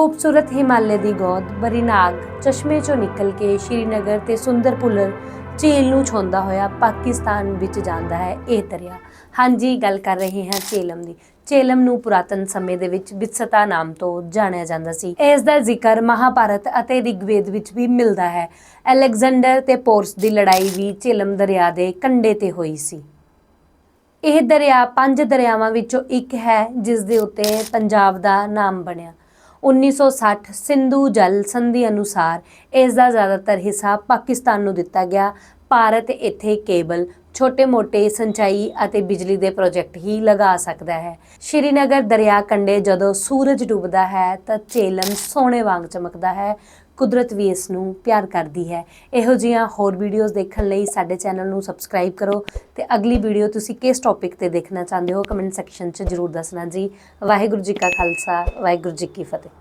ਖੂਬਸੂਰਤ ਹਿਮਾਲੇ ਦੀ ਗੋਦ ਬਰੀਨਾਗ ਚਸ਼ਮੇ ਚੋਂ ਨਿਕਲ ਕੇ ਸ਼੍ਰੀਨਗਰ ਤੇ ਸੁੰਦਰਪੁਲਰ ਝੀਲ ਨੂੰ ਛੋਂਦਾ ਹੋਇਆ ਪਾਕਿਸਤਾਨ ਵਿੱਚ ਜਾਂਦਾ ਹੈ ਇਹ ਦਰਿਆ। ਹਾਂਜੀ, ਗੱਲ ਕਰ ਰਹੇ ਹਾਂ ਝੇਲਮ ਦੀ। ਝੇਲਮ ਨੂੰ ਪੁਰਾਤਨ ਸਮੇਂ ਦੇ ਵਿੱਚ ਬਿਤਸਤਾ ਨਾਮ ਤੋਂ ਜਾਣਿਆ ਜਾਂਦਾ ਸੀ। ਇਸ ਦਾ ਜ਼ਿਕਰ ਮਹਾਭਾਰਤ ਅਤੇ ਰਿਗਵੇਦ ਵਿੱਚ ਵੀ ਮਿਲਦਾ ਹੈ। ਅਲੈਗਜ਼ੈਂਡਰ ਤੇ ਪੋਰਸ ਦੀ ਲੜਾਈ ਵੀ ਝੇਲਮ ਦਰਿਆ ਦੇ ਕੰਢੇ ਤੇ ਹੋਈ ਸੀ। ਇਹ ਦਰਿਆ ਪੰਜ ਦਰਿਆਵਾਂ ਵਿੱਚੋਂ ਇੱਕ ਹੈ ਜਿਸ ਦੇ ਉੱਤੇ ਪੰਜਾਬ ਦਾ ਨਾਮ ਬਣਿਆ। 1960 ਸਿੰਧੂ ਜਲ ਸੰਧੀ ਅਨੁਸਾਰ ਇਸ ਦਾ ਜ਼ਿਆਦਾਤਰ ਹਿੱਸਾ ਪਾਕਿਸਤਾਨ ਨੂੰ ਦਿੱਤਾ ਗਿਆ। ਭਾਰਤ ਇੱਥੇ ਕੇਵਲ ਛੋਟੇ-ਮੋਟੇ ਸਿੰਚਾਈ ਅਤੇ ਬਿਜਲੀ ਦੇ ਪ੍ਰੋਜੈਕਟ ਹੀ ਲਗਾ ਸਕਦਾ ਹੈ। ਸ਼੍ਰੀਨਗਰ ਦਰਿਆ ਕੰਢੇ ਜਦੋਂ ਸੂਰਜ ਡੁੱਬਦਾ ਹੈ ਤਾਂ ਚੇਲਮ ਸੋਨੇ ਵਾਂਗ ਚਮਕਦਾ ਹੈ। ਕੁਦਰਤ ਵੀ ਇਸ ਨੂੰ ਪਿਆਰ ਕਰਦੀ ਹੈ। ਇਹੋ ਜਿਹੀਆਂ ਹੋਰ ਵੀਡੀਓਜ਼ ਦੇਖਣ ਲਈ ਸਾਡੇ ਚੈਨਲ ਨੂੰ ਸਬਸਕ੍ਰਾਈਬ ਕਰੋ ਤੇ ਅਗਲੀ ਵੀਡੀਓ ਤੁਸੀਂ ਕਿਸ ਟੌਪਿਕ ਤੇ ਦੇਖਣਾ ਚਾਹੁੰਦੇ ਹੋ, ਕਮੈਂਟ ਸੈਕਸ਼ਨ 'ਚ ਜਰੂਰ ਦੱਸਣਾ ਜੀ। ਵਾਹਿਗੁਰੂ ਜੀ ਕਾ ਖਾਲਸਾ, ਵਾਹਿਗੁਰੂ ਜੀ ਕੀ ਫਤਿਹ।